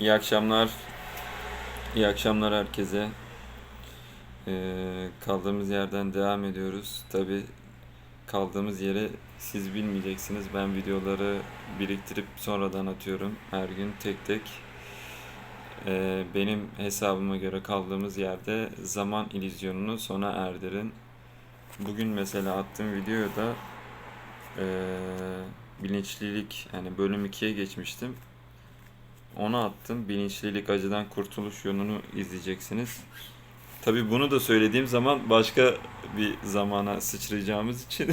İyi akşamlar. İyi akşamlar herkese. Ee, kaldığımız yerden devam ediyoruz. Tabi kaldığımız yere siz bilmeyeceksiniz. Ben videoları biriktirip sonradan atıyorum. Her gün tek tek. Ee, benim hesabıma göre kaldığımız yerde zaman illüzyonunu sona erdirin. Bugün mesela attığım videoda ee, bilinçlilik yani bölüm 2'ye geçmiştim. Onu attım. Bilinçlilik acıdan kurtuluş yolunu izleyeceksiniz. Tabii bunu da söylediğim zaman başka bir zamana sıçrayacağımız için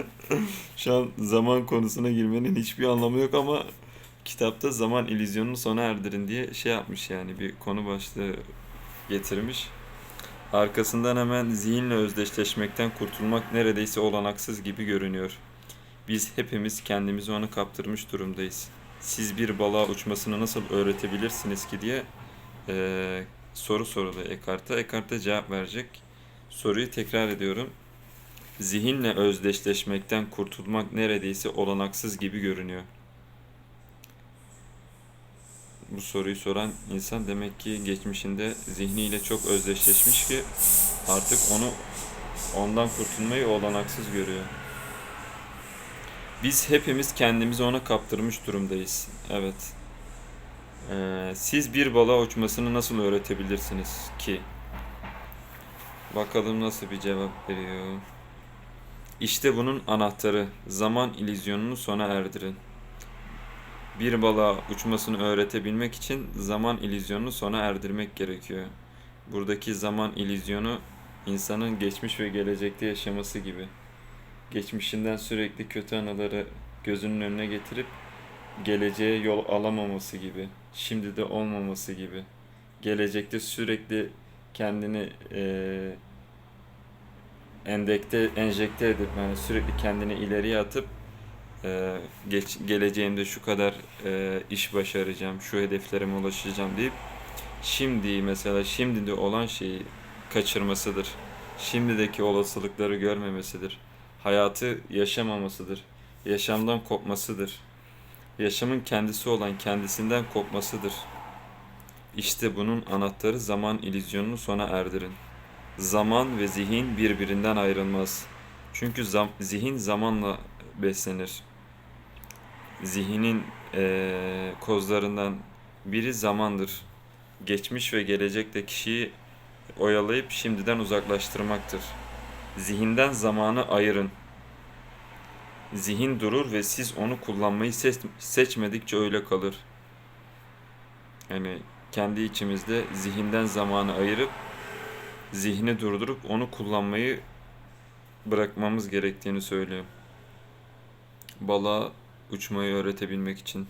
şu an zaman konusuna girmenin hiçbir anlamı yok ama kitapta zaman illüzyonunu sona erdirin diye şey yapmış yani bir konu başlığı getirmiş. Arkasından hemen zihinle özdeşleşmekten kurtulmak neredeyse olanaksız gibi görünüyor. Biz hepimiz kendimizi ona kaptırmış durumdayız. Siz bir balığa uçmasını nasıl öğretebilirsiniz ki diye eee, soru sorulu Ekart'a. Ekart da cevap verecek. Soruyu tekrar ediyorum. Zihinle özdeşleşmekten kurtulmak neredeyse olanaksız gibi görünüyor. Bu soruyu soran insan demek ki geçmişinde zihniyle çok özdeşleşmiş ki artık onu ondan kurtulmayı olanaksız görüyor. Biz hepimiz kendimizi ona kaptırmış durumdayız. Evet. Ee, siz bir balığa uçmasını nasıl öğretebilirsiniz ki? Bakalım nasıl bir cevap veriyor. İşte bunun anahtarı. Zaman illüzyonunu sona erdirin. Bir balığa uçmasını öğretebilmek için zaman illüzyonunu sona erdirmek gerekiyor. Buradaki zaman illüzyonu insanın geçmiş ve gelecekte yaşaması gibi geçmişinden sürekli kötü anıları gözünün önüne getirip geleceğe yol alamaması gibi, şimdi de olmaması gibi, gelecekte sürekli kendini eee endekte, enjekte edip yani sürekli kendini ileriye atıp eee, geç, geleceğimde şu kadar eee, iş başaracağım, şu hedeflerime ulaşacağım deyip şimdi mesela şimdi de olan şeyi kaçırmasıdır. Şimdideki olasılıkları görmemesidir hayatı yaşamamasıdır. Yaşamdan kopmasıdır. Yaşamın kendisi olan kendisinden kopmasıdır. İşte bunun anahtarı zaman illüzyonunu sona erdirin. Zaman ve zihin birbirinden ayrılmaz. Çünkü zam- zihin zamanla beslenir. Zihnin eee, kozlarından biri zamandır. Geçmiş ve gelecekte kişiyi oyalayıp şimdiden uzaklaştırmaktır. Zihinden zamanı ayırın. Zihin durur ve siz onu kullanmayı seç- seçmedikçe öyle kalır. Yani kendi içimizde zihinden zamanı ayırıp zihni durdurup onu kullanmayı bırakmamız gerektiğini söylüyor. Balığa uçmayı öğretebilmek için.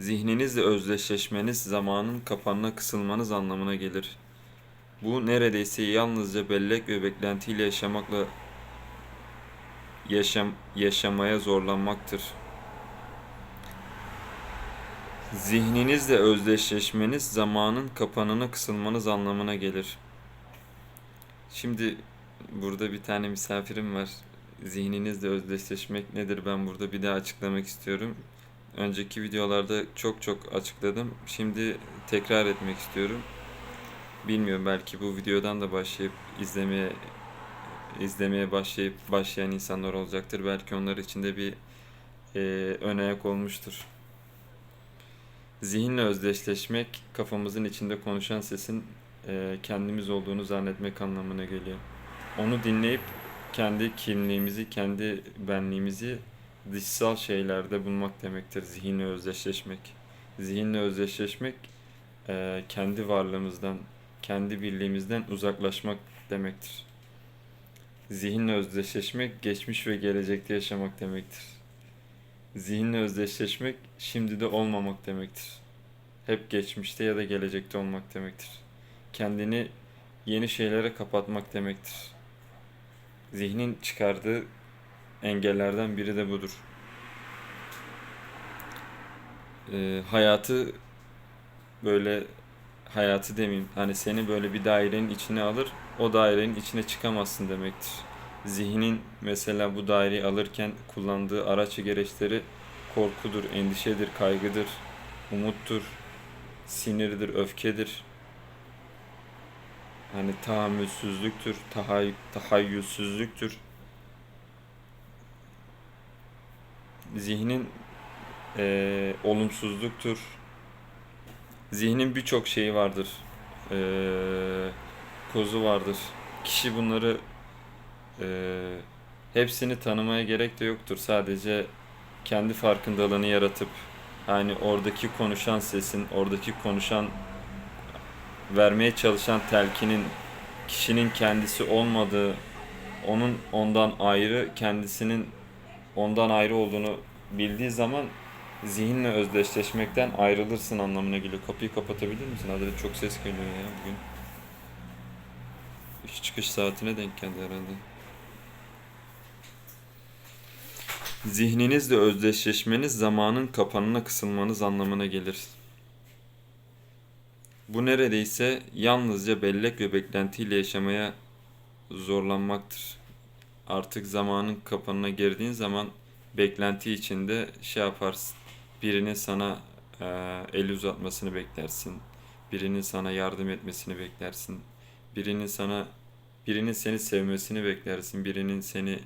Zihninizle özdeşleşmeniz zamanın kapanına kısılmanız anlamına gelir. Bu neredeyse yalnızca bellek ve beklentiyle yaşamakla yaşam yaşamaya zorlanmaktır. Zihninizle özdeşleşmeniz zamanın kapanına kısılmanız anlamına gelir. Şimdi burada bir tane misafirim var. Zihninizle özdeşleşmek nedir ben burada bir daha açıklamak istiyorum. Önceki videolarda çok çok açıkladım. Şimdi tekrar etmek istiyorum. Bilmiyorum belki bu videodan da başlayıp izlemeye izlemeye başlayıp başlayan insanlar olacaktır. Belki onlar için de bir e, ön ayak olmuştur. Zihinle özdeşleşmek kafamızın içinde konuşan sesin e, kendimiz olduğunu zannetmek anlamına geliyor. Onu dinleyip kendi kimliğimizi, kendi benliğimizi dışsal şeylerde bulmak demektir zihinle özdeşleşmek. Zihinle özdeşleşmek e, kendi varlığımızdan, kendi birliğimizden uzaklaşmak demektir. Zihinle özdeşleşmek, geçmiş ve gelecekte yaşamak demektir. Zihinle özdeşleşmek, şimdi de olmamak demektir. Hep geçmişte ya da gelecekte olmak demektir. Kendini yeni şeylere kapatmak demektir. Zihnin çıkardığı engellerden biri de budur. Ee, hayatı böyle hayatı demeyeyim hani seni böyle bir dairenin içine alır o dairenin içine çıkamazsın demektir. Zihnin mesela bu daireyi alırken kullandığı araç gereçleri korkudur, endişedir, kaygıdır, umuttur. sinirdir, öfkedir. Hani tahammülsüzlüktür, tahay tahayyülsüzlüktür. Zihnin eee, olumsuzluktur. Zihnin birçok şeyi vardır. Eee, kozu vardır. Kişi bunları eee, hepsini tanımaya gerek de yoktur. Sadece kendi farkındalığını yaratıp hani oradaki konuşan sesin, oradaki konuşan vermeye çalışan telkinin kişinin kendisi olmadığı, onun ondan ayrı, kendisinin ondan ayrı olduğunu bildiği zaman zihinle özdeşleşmekten ayrılırsın anlamına geliyor. Kapıyı kapatabilir misin? Adres çok ses geliyor ya bugün. İş çıkış saatine denk geldi herhalde. Zihninizle özdeşleşmeniz zamanın kapanına kısılmanız anlamına gelir. Bu neredeyse yalnızca bellek ve beklentiyle yaşamaya zorlanmaktır. Artık zamanın kapanına girdiğin zaman beklenti içinde şey yaparsın. Birinin sana eee, el uzatmasını beklersin. Birinin sana yardım etmesini beklersin. Birinin sana birinin seni sevmesini beklersin. Birinin seni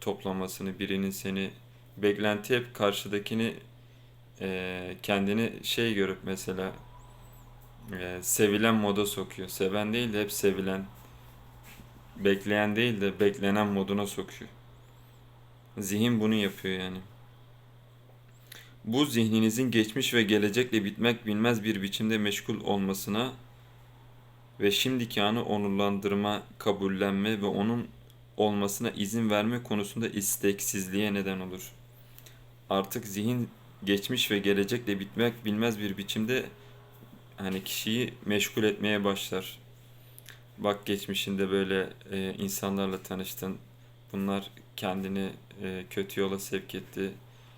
toplamasını, birinin seni beklenti hep karşıdakini eee, kendini şey görüp mesela eee, sevilen moda sokuyor. Seven değil de hep sevilen, bekleyen değil de beklenen moduna sokuyor. Zihin bunu yapıyor yani. Bu zihninizin geçmiş ve gelecekle bitmek bilmez bir biçimde meşgul olmasına ve şimdiki anı onurlandırma, kabullenme ve onun olmasına izin verme konusunda isteksizliğe neden olur. Artık zihin geçmiş ve gelecekle bitmek bilmez bir biçimde hani kişiyi meşgul etmeye başlar. Bak geçmişinde böyle e, insanlarla tanıştın. Bunlar kendini e, kötü yola sevk etti.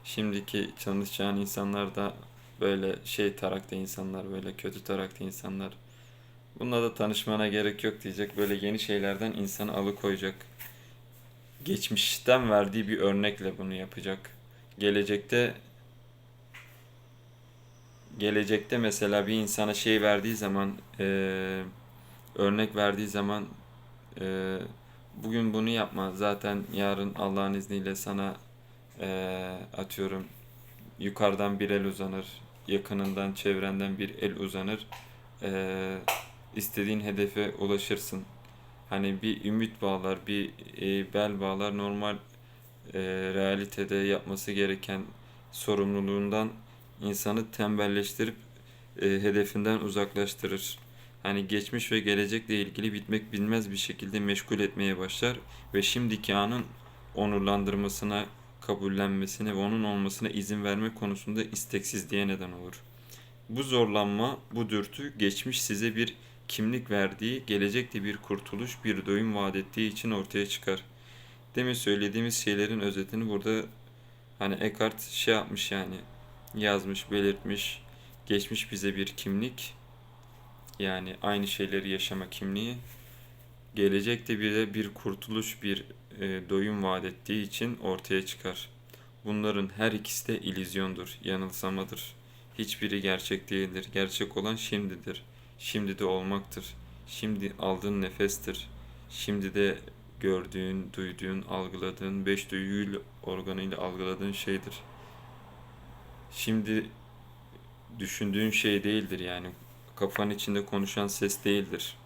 Şimdiki çalışacağın insanlar da böyle şey tarakta insanlar, böyle kötü tarakta insanlar. Bununla da tanışmana gerek yok diyecek. Böyle yeni şeylerden insanı alıkoyacak. Geçmişten verdiği bir örnekle bunu yapacak. Gelecekte gelecekte mesela bir insana şey verdiği zaman eee, örnek verdiği zaman eee, bugün bunu yapma zaten yarın Allah'ın izniyle sana eee, atıyorum yukarıdan bir el uzanır yakınından çevrenden bir el uzanır. Eee, istediğin hedefe ulaşırsın. Hani bir ümit bağlar bir e, bel bağlar. Normal e, realitede yapması gereken sorumluluğundan insanı tembelleştirip e, hedefinden uzaklaştırır. Hani geçmiş ve gelecekle ilgili bitmek bilmez bir şekilde meşgul etmeye başlar ve şimdiki anın onurlandırmasına, kabullenmesine ve onun olmasına izin verme konusunda isteksizliğe neden olur. Bu zorlanma, bu dürtü geçmiş size bir kimlik verdiği, gelecekte bir kurtuluş, bir doyum vaat ettiği için ortaya çıkar. Demin söylediğimiz şeylerin özetini burada hani Eckhart şey yapmış yani yazmış, belirtmiş. Geçmiş bize bir kimlik. Yani aynı şeyleri yaşama kimliği. Gelecekte bize bir kurtuluş, bir e, doyum vaat ettiği için ortaya çıkar. Bunların her ikisi de illüzyondur, yanılsamadır. Hiçbiri gerçek değildir. Gerçek olan şimdidir. Şimdi de olmaktır. Şimdi aldığın nefestir. Şimdi de gördüğün, duyduğun, algıladığın, beş duyuyla organıyla algıladığın şeydir. Şimdi düşündüğün şey değildir yani. Kafanın içinde konuşan ses değildir.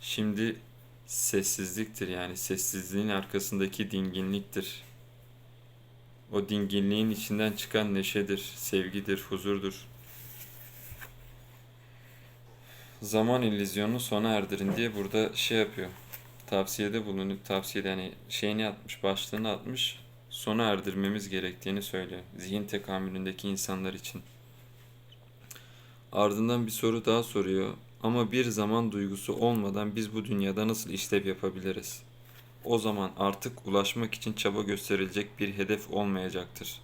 Şimdi sessizliktir yani sessizliğin arkasındaki dinginliktir. O dinginliğin içinden çıkan neşedir, sevgidir, huzurdur. Zaman illüzyonunu sona erdirin diye burada şey yapıyor. Tavsiyede bulunup tavsiyede hani şeyini atmış, başlığını atmış. Sona erdirmemiz gerektiğini söylüyor. Zihin tekamülündeki insanlar için. Ardından bir soru daha soruyor. Ama bir zaman duygusu olmadan biz bu dünyada nasıl işlev yapabiliriz? O zaman artık ulaşmak için çaba gösterilecek bir hedef olmayacaktır.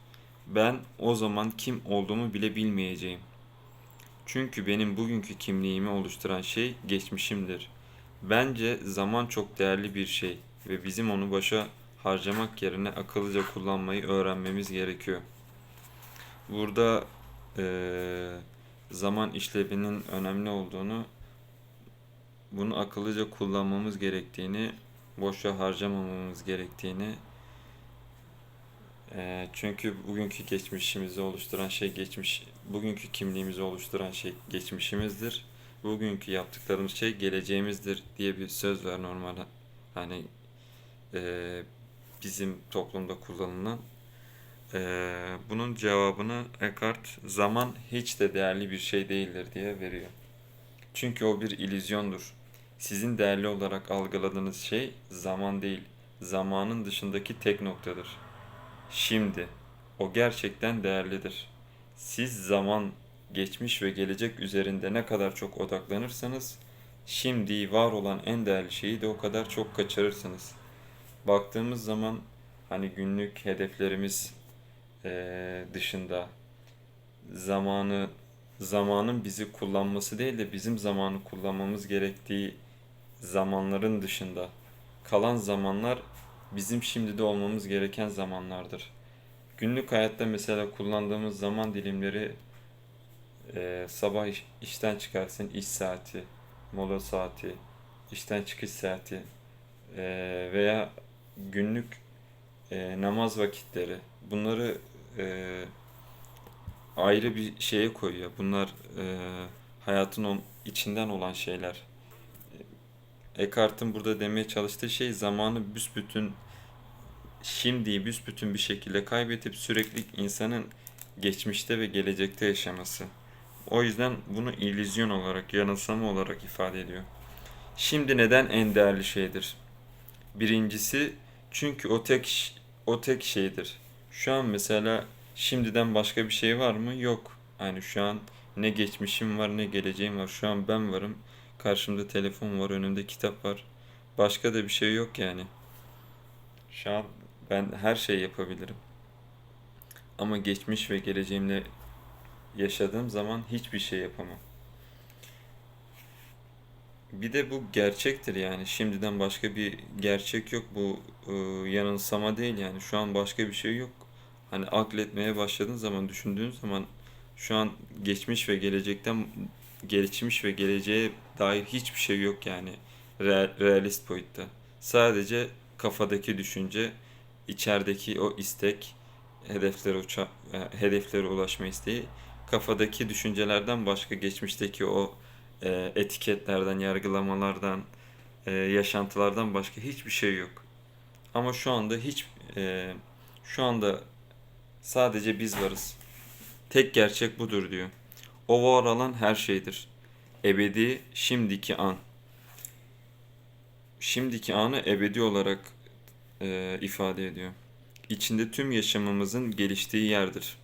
Ben o zaman kim olduğumu bile bilmeyeceğim. Çünkü benim bugünkü kimliğimi oluşturan şey geçmişimdir. Bence zaman çok değerli bir şey ve bizim onu başa harcamak yerine akıllıca kullanmayı öğrenmemiz gerekiyor. Burada eee, zaman işlevinin önemli olduğunu, bunu akıllıca kullanmamız gerektiğini, boşa harcamamamız gerektiğini, eee, çünkü bugünkü geçmişimizi oluşturan şey geçmiş, bugünkü kimliğimizi oluşturan şey geçmişimizdir. Bugünkü yaptıklarımız şey geleceğimizdir diye bir söz var normal hani eee, bizim toplumda kullanılan. Eee, bunun cevabını Eckhart zaman hiç de değerli bir şey değildir diye veriyor. Çünkü o bir illüzyondur. Sizin değerli olarak algıladığınız şey zaman değil, zamanın dışındaki tek noktadır. Şimdi, o gerçekten değerlidir. Siz zaman, geçmiş ve gelecek üzerinde ne kadar çok odaklanırsanız, şimdi var olan en değerli şeyi de o kadar çok kaçırırsınız. Baktığımız zaman hani günlük hedeflerimiz eee, dışında. Zamanı zamanın bizi kullanması değil de bizim zamanı kullanmamız gerektiği zamanların dışında. Kalan zamanlar bizim şimdide olmamız gereken zamanlardır. Günlük hayatta mesela kullandığımız zaman dilimleri eee, sabah iş- işten çıkarsın iş saati, mola saati, işten çıkış saati eee, veya günlük eee, namaz vakitleri. Bunları eee, ayrı bir şeye koyuyor. Bunlar eee, hayatın on, içinden olan şeyler. Eckhart'ın burada demeye çalıştığı şey zamanı büsbütün şimdiyi büsbütün bir şekilde kaybedip sürekli insanın geçmişte ve gelecekte yaşaması. O yüzden bunu illüzyon olarak, yanılsama olarak ifade ediyor. Şimdi neden en değerli şeydir? Birincisi çünkü o tek o tek şeydir. Şu an mesela şimdiden başka bir şey var mı? Yok. Yani şu an ne geçmişim var ne geleceğim var. Şu an ben varım. Karşımda telefon var, önümde kitap var. Başka da bir şey yok yani. Şu an ben her şey yapabilirim. Ama geçmiş ve geleceğimle yaşadığım zaman hiçbir şey yapamam. Bir de bu gerçektir yani. Şimdiden başka bir gerçek yok. Bu e, yanılsama değil yani. Şu an başka bir şey yok. Hani akletmeye başladığın zaman, düşündüğün zaman şu an geçmiş ve gelecekten geçmiş ve geleceğe dair hiçbir şey yok yani. Real- realist boyutta. Sadece kafadaki düşünce, içerideki o istek, hedeflere uça e, hedeflere ulaşma isteği, kafadaki düşüncelerden başka geçmişteki o e, etiketlerden, yargılamalardan, e, yaşantılardan başka hiçbir şey yok. Ama şu anda hiç e, şu anda sadece biz varız. Tek gerçek budur diyor. O var olan her şeydir. Ebedi şimdiki an. Şimdiki anı ebedi olarak e, ifade ediyor. İçinde tüm yaşamımızın geliştiği yerdir.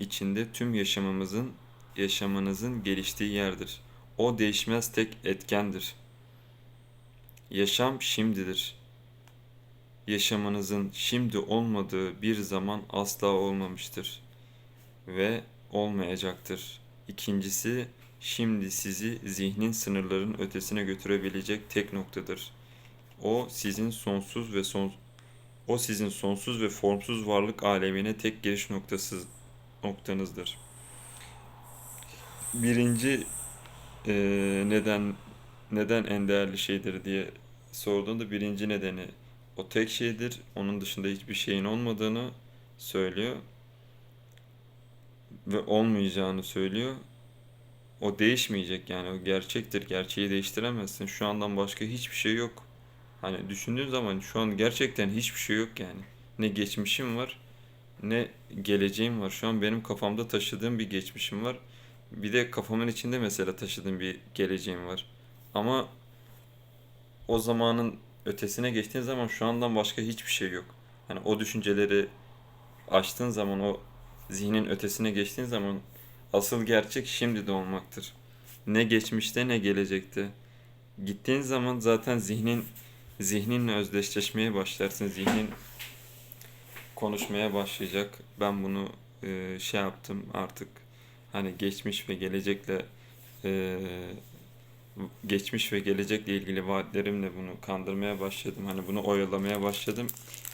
İçinde tüm yaşamımızın yaşamınızın geliştiği yerdir. O değişmez tek etkendir. Yaşam şimdidir. Yaşamınızın şimdi olmadığı bir zaman asla olmamıştır ve olmayacaktır. İkincisi, şimdi sizi zihnin sınırların ötesine götürebilecek tek noktadır. O sizin sonsuz ve son o sizin sonsuz ve formsuz varlık alemine tek giriş noktası noktanızdır. Birinci eee, neden neden en değerli şeydir diye sorduğunda birinci nedeni o tek şeydir. Onun dışında hiçbir şeyin olmadığını söylüyor ve olmayacağını söylüyor. O değişmeyecek yani o gerçektir. Gerçeği değiştiremezsin. Şu andan başka hiçbir şey yok. Hani düşündüğün zaman şu an gerçekten hiçbir şey yok yani. Ne geçmişim var ne geleceğim var. Şu an benim kafamda taşıdığım bir geçmişim var. Bir de kafamın içinde mesela taşıdığım bir geleceğim var. Ama o zamanın ötesine geçtiğin zaman şu andan başka hiçbir şey yok. Hani o düşünceleri açtığın zaman o zihnin ötesine geçtiğin zaman asıl gerçek şimdi de olmaktır. Ne geçmişte ne gelecekte. Gittiğin zaman zaten zihnin zihninle özdeşleşmeye başlarsın. Zihnin konuşmaya başlayacak. Ben bunu e, şey yaptım artık hani geçmiş ve gelecekle e, geçmiş ve gelecekle ilgili vaatlerimle bunu kandırmaya başladım. Hani bunu oyalamaya başladım.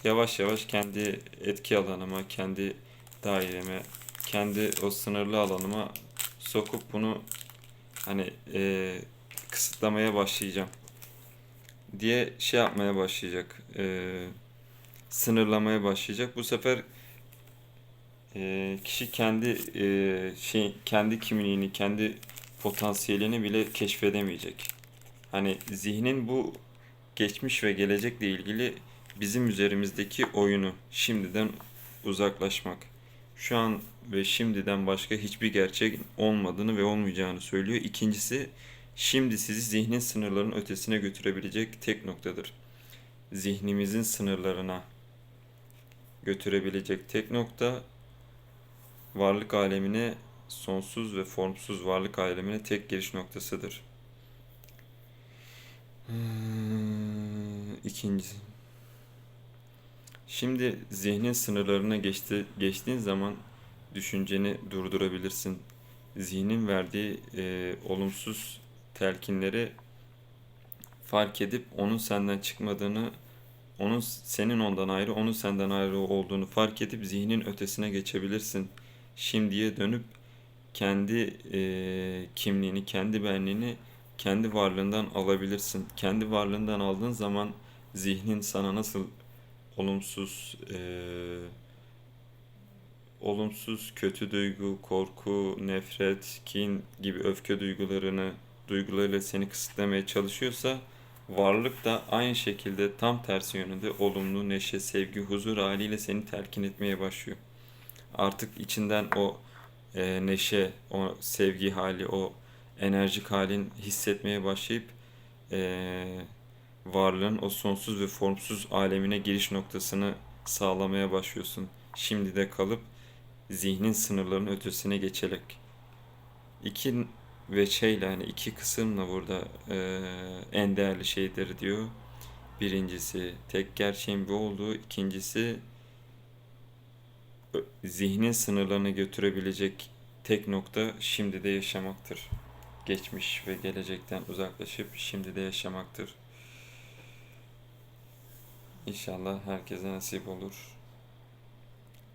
Yavaş yavaş kendi etki alanıma, kendi daireme, kendi o sınırlı alanıma sokup bunu hani e, kısıtlamaya başlayacağım diye şey yapmaya başlayacak. E, sınırlamaya başlayacak. Bu sefer e, kişi kendi e, şey kendi kimliğini, kendi potansiyelini bile keşfedemeyecek. Hani zihnin bu geçmiş ve gelecekle ilgili bizim üzerimizdeki oyunu şimdiden uzaklaşmak. Şu an ve şimdiden başka hiçbir gerçek olmadığını ve olmayacağını söylüyor. İkincisi şimdi sizi zihnin sınırlarının ötesine götürebilecek tek noktadır. Zihnimizin sınırlarına götürebilecek tek nokta varlık alemine sonsuz ve formsuz varlık alemine tek giriş noktasıdır. Hmm, İkincisi. Şimdi zihnin sınırlarına geçti, geçtiğin zaman düşünceni durdurabilirsin. Zihnin verdiği e, olumsuz telkinleri fark edip onun senden çıkmadığını, onun senin ondan ayrı, onun senden ayrı olduğunu fark edip zihnin ötesine geçebilirsin. Şimdiye dönüp kendi e, kimliğini, kendi benliğini kendi varlığından alabilirsin. Kendi varlığından aldığın zaman zihnin sana nasıl olumsuz eee, olumsuz kötü duygu, korku, nefret, kin gibi öfke duygularını duygularıyla seni kısıtlamaya çalışıyorsa varlık da aynı şekilde tam tersi yönünde olumlu neşe, sevgi, huzur haliyle seni telkin etmeye başlıyor. Artık içinden o e, neşe, o sevgi hali, o enerjik halin hissetmeye başlayıp e, varlığın o sonsuz ve formsuz alemine giriş noktasını sağlamaya başlıyorsun. Şimdi de kalıp zihnin sınırlarının ötesine geçerek. İki veçeyle hani iki kısımla burada e, en değerli şeydir diyor. Birincisi tek gerçeğin bu olduğu, ikincisi zihnin sınırlarını götürebilecek tek nokta şimdi de yaşamaktır. Geçmiş ve gelecekten uzaklaşıp şimdi de yaşamaktır. İnşallah herkese nasip olur.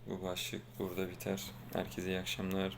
Bu başlık burada biter. Herkese iyi akşamlar.